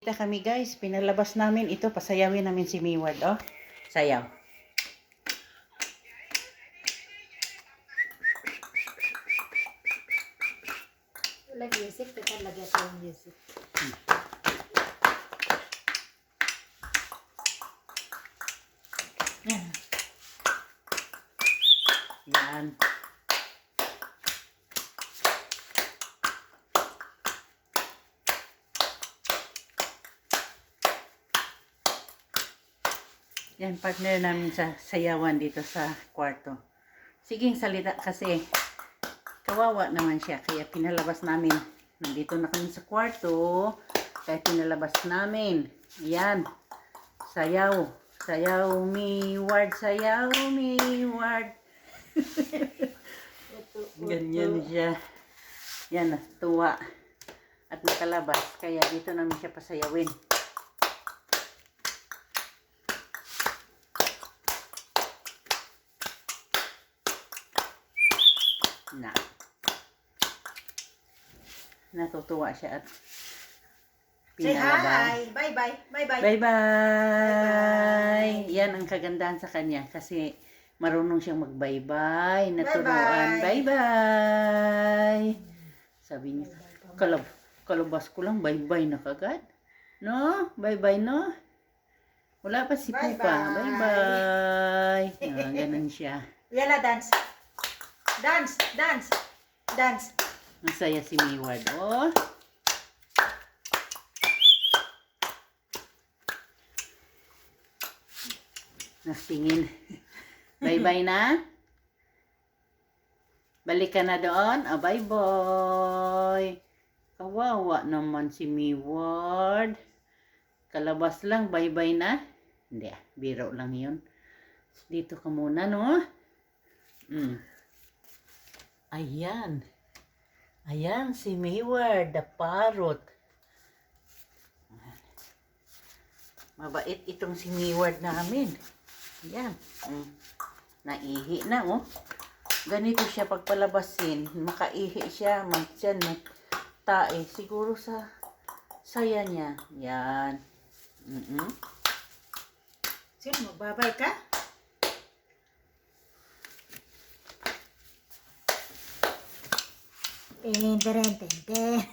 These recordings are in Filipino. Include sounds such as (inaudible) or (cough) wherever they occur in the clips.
Kita kami guys, pinalabas namin ito, pasayawin namin si Miward, oh. Sayaw. Wala music, teka lagyan ko yung music. Yan. Yan. Yan, partner namin sa sayawan dito sa kwarto. Sige, salita kasi kawawa naman siya. Kaya pinalabas namin. Nandito na kami sa kwarto. Kaya pinalabas namin. Yan. Sayaw. Sayaw, mi ward. Sayaw, mi ward. Ganyan siya. Yan, tuwa. At nakalabas. Kaya dito namin siya pasayawin. Na. Natutuwa siya at Say hi! Bye-bye! Bye-bye! Bye-bye! Yan ang kagandahan sa kanya kasi marunong siyang mag-bye-bye, naturuan. Bye-bye. Sabi niya, kalab kalabas ko lang, bye-bye na kagad. No? Bye-bye, no? Wala pa si Pupa. Bye-bye. Bye-bye! Ah, ganun siya. Yala, dance! Dance! Dance! Dance! Masaya si Miward. Oh. Nastingin. (laughs) Bye-bye na. Balik ka na doon. Ah, bye-bye. Kawawa naman si Miward. Kalabas lang. Bye-bye na. Hindi ah. Biro lang yun. Dito ka muna, no? Mm. Ayan. Ayan, si Mayward, the parrot. Mabait itong si Mayward namin. Ayan. Mm. Naihi na, oh. Ganito siya pagpalabasin. Makaihi siya, magtiyan, magtae. Siguro sa saya niya. Yan. Mm-mm. Sino, magbabay ka? Ten, ten, ten, ten.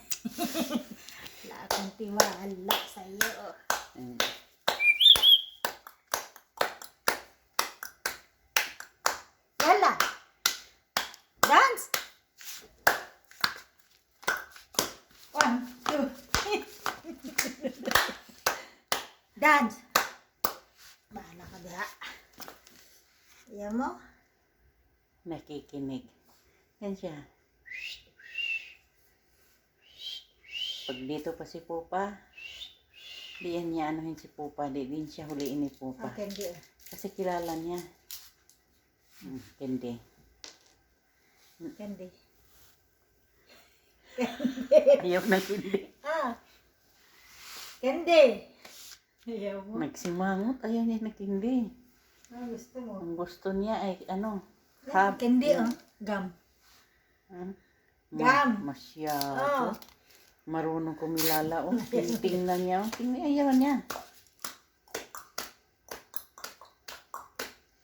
Wala akong tiwala sa'yo. Mm. Yala! Dance! One, two. (laughs) Dance! Bahala ka diha. Ayan mo? Nakikinig. Yan siya. Pag dito pa si Pupa, di yan niya anuhin si Pupa. Di din siya huliin ni Pupa. Okay, hindi. Kasi kilala niya. Hmm, hindi. Candy. Ayaw na hindi. Ah! Candy! Ayaw mo. Nagsimangot. Ayaw niya na hindi. Ah, gusto mo. Ang gusto niya ay ano, Hab- yan. oh. Gum. Hmm? Gam. Masyado. Oh. Marunong kumilala. Oh, tingnan niya. Oh. Tingnan ayaw niya.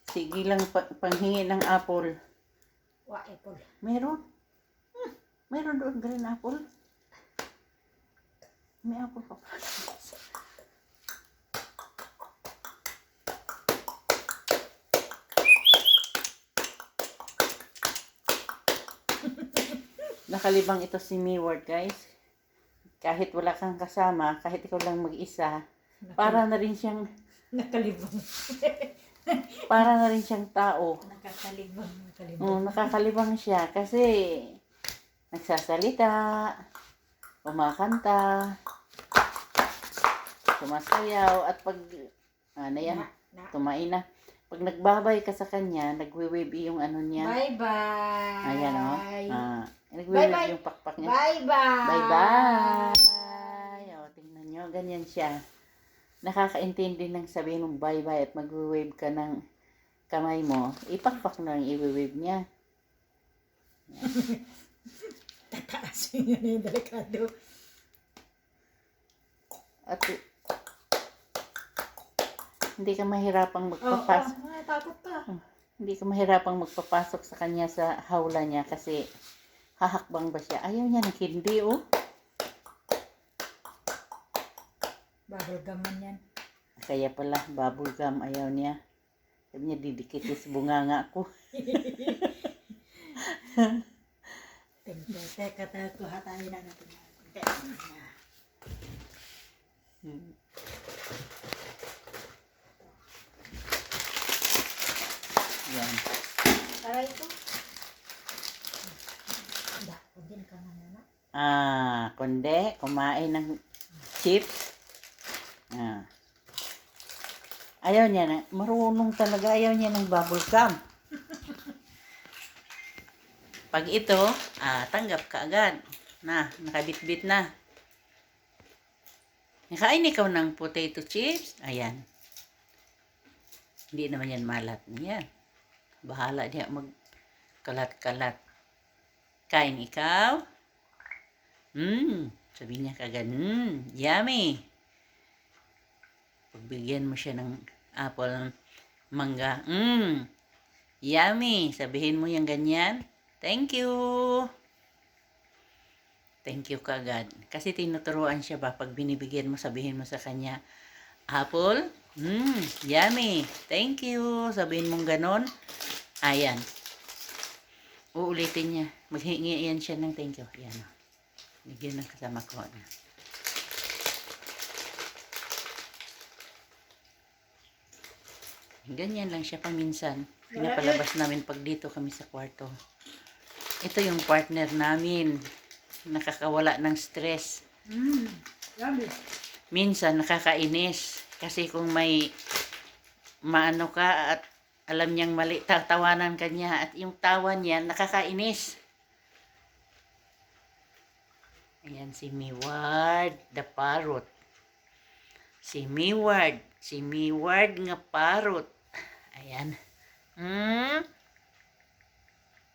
Sige lang pa- panghingi ng apple. Wa, apple. Meron? Hmm, meron doon green apple. May apple pa. (laughs) Nakalibang ito si Miward, guys. Kahit wala kang kasama, kahit ikaw lang mag-isa, para na rin siyang Nakalibang. (laughs) para na rin siyang tao. Nakakalibang. Nakalibang. Oh, nakakalibang siya kasi nagsasalita, kumakanta, sumasayaw, at pag, ano yan, Na, na. tumain na. Pag nagbabay ka sa kanya, nagwe-wave yung ano niya. Bye-bye. Ayan o. Ah, Bye-bye. yung pakpak niya. Bye-bye. Bye-bye! O, tingnan nyo, ganyan siya. Nakakaintindi ng sabihin mong bye-bye at magwe-wave ka ng kamay mo. Ipakpak na lang i-wave niya. (laughs) Tataas yun yun yung delikado. At hindi ka mahirapang magpapasok. Oh, oh, takot ka. Hindi ka mahirapang magpapasok sa kanya sa hawla niya kasi hahakbang ba siya? Ayaw niya ng hindi, oh. Bubble gum man yan. Kaya pala, bubble gum ayaw niya. Sabi niya, didikit sa bunganga ko. Teka, teka, kuha tayo na natin. Hmm. Yan. Para ito. Hindi, hindi na ka na. Ah, kundi, kumain ng chips. Ah. Ayaw niya na, marunong talaga, ayaw niya ng bubble gum. (laughs) Pag ito, ah, tanggap ka agad. Na, nakabitbit na. Nakain ikaw ng potato chips? Ayan. Hindi naman yan malat. Yan. Bahala niya mag kalat-kalat. Kain ikaw? Mmm, sabi niya kagad, mmm, yummy. Pagbigyan mo siya ng apple, mangga, mmm, yummy. Sabihin mo yung ganyan, thank you. Thank you kagad. Kasi tinuturuan siya ba, pag binibigyan mo, sabihin mo sa kanya, apple, mmm, yummy, thank you. Sabihin mong ganon, ayan. Uulitin niya. Maghingi yan siya ng thank you. Yan. o. Bigyan ng kasama ko. na. Ganyan lang siya paminsan. Pinapalabas namin pag dito kami sa kwarto. Ito yung partner namin. Nakakawala ng stress. Yummy. Minsan nakakainis. Kasi kung may maano ka at alam niyang mali, tatawanan ka niya at yung tawa niya nakakainis. Ayan si Miward, the parrot. Si Miward, si Miward nga parrot. Ayan. Hmm?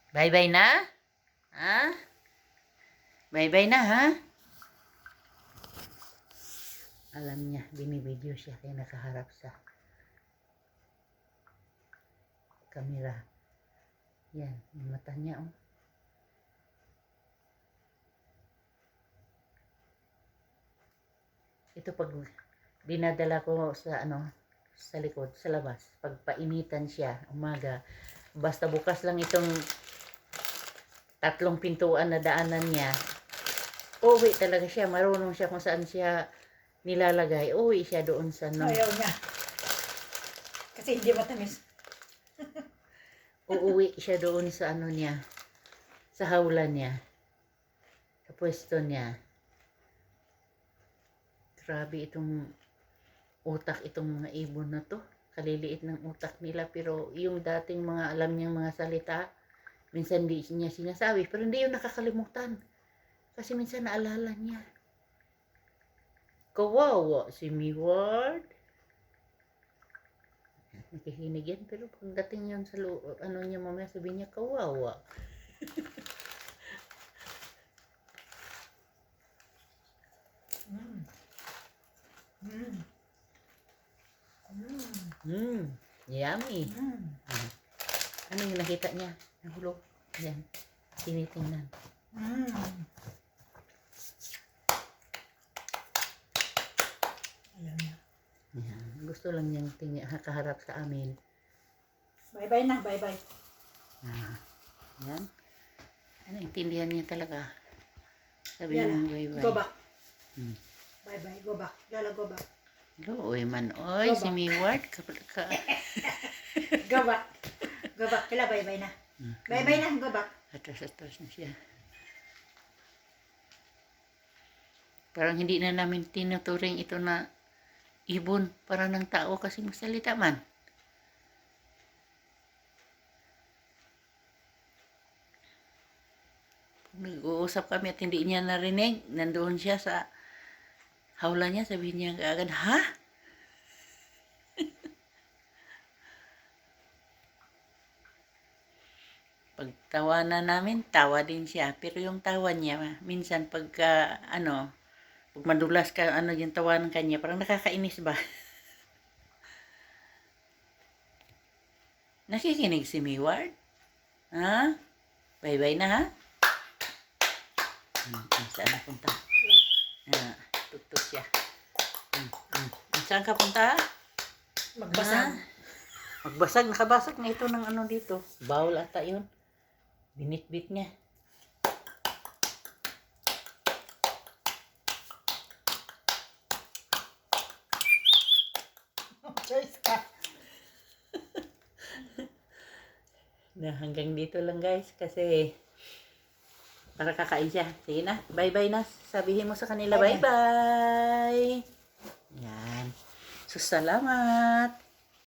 Bye-bye na? Ha? Bye-bye na, ha? Alam niya, binibideo siya kaya nakaharap sa kamera. Yan, yung mata niya, oh. Ito pag dinadala ko sa ano, sa likod, sa labas, pag painitan siya, umaga, basta bukas lang itong tatlong pintuan na daanan niya, uwi talaga siya, marunong siya kung saan siya nilalagay, uwi siya doon sa no, Ayaw niya. Kasi hindi matamis. Uuwi siya doon sa ano niya, sa hawla niya, sa pwesto niya. Grabe itong utak itong mga ibon na to. Kaliliit ng utak nila pero yung dating mga alam niyang mga salita, minsan di niya sinasabi pero hindi yun nakakalimutan. Kasi minsan naalala niya. Kawawa si Miward. Nakikinig yan pero pagdating yun sa lo- ano niya mamaya sabi niya kawawa. Mmm. Mmm. Mmm. Hmm, yummy. Mmm. Ano yung nakita niya? Nahulog. Yan. Tinitingnan. Mmm. Ayaw niya. Yan. Gusto lang niyang tingin, kaharap sa amin. Bye-bye na, bye-bye. Ah, yan. Ano, intindihan niya talaga. Sabi Yala, mo, bye bye. Go back. Hmm. Bye-bye, go back. Yala, go back. Oy man, oy, Go si. Miward. Ka, ka, (laughs) Go back. Go back. Kila, bye-bye na. Hmm. Bye-bye na, go back. Atras-atras na siya. Parang hindi na namin tinuturing ito na ibon para ng tao kasi magsalita man. Nag-uusap kami at hindi niya narinig. Nandoon siya sa hawla niya. Sabihin niya agad, ha? (laughs) Pagtawanan namin, tawa din siya. Pero yung tawa niya, minsan pagka, ano, madulas ka, ano yung tawa ng kanya, parang nakakainis ba? (laughs) Nakikinig si Miward? Ha? Bye-bye na ha? Hmm, saan na punta? Ah, tutok siya. Hmm, hmm. Saan ka punta? Magbasag. Ha? Magbasag, nakabasag na ito ng ano dito. Bawal ata yun. Binitbit niya. Choice ka. Na hanggang dito lang guys kasi para kakain siya. Sige na, bye-bye na. Sabihin mo sa kanila bye-bye. Yan. So, salamat.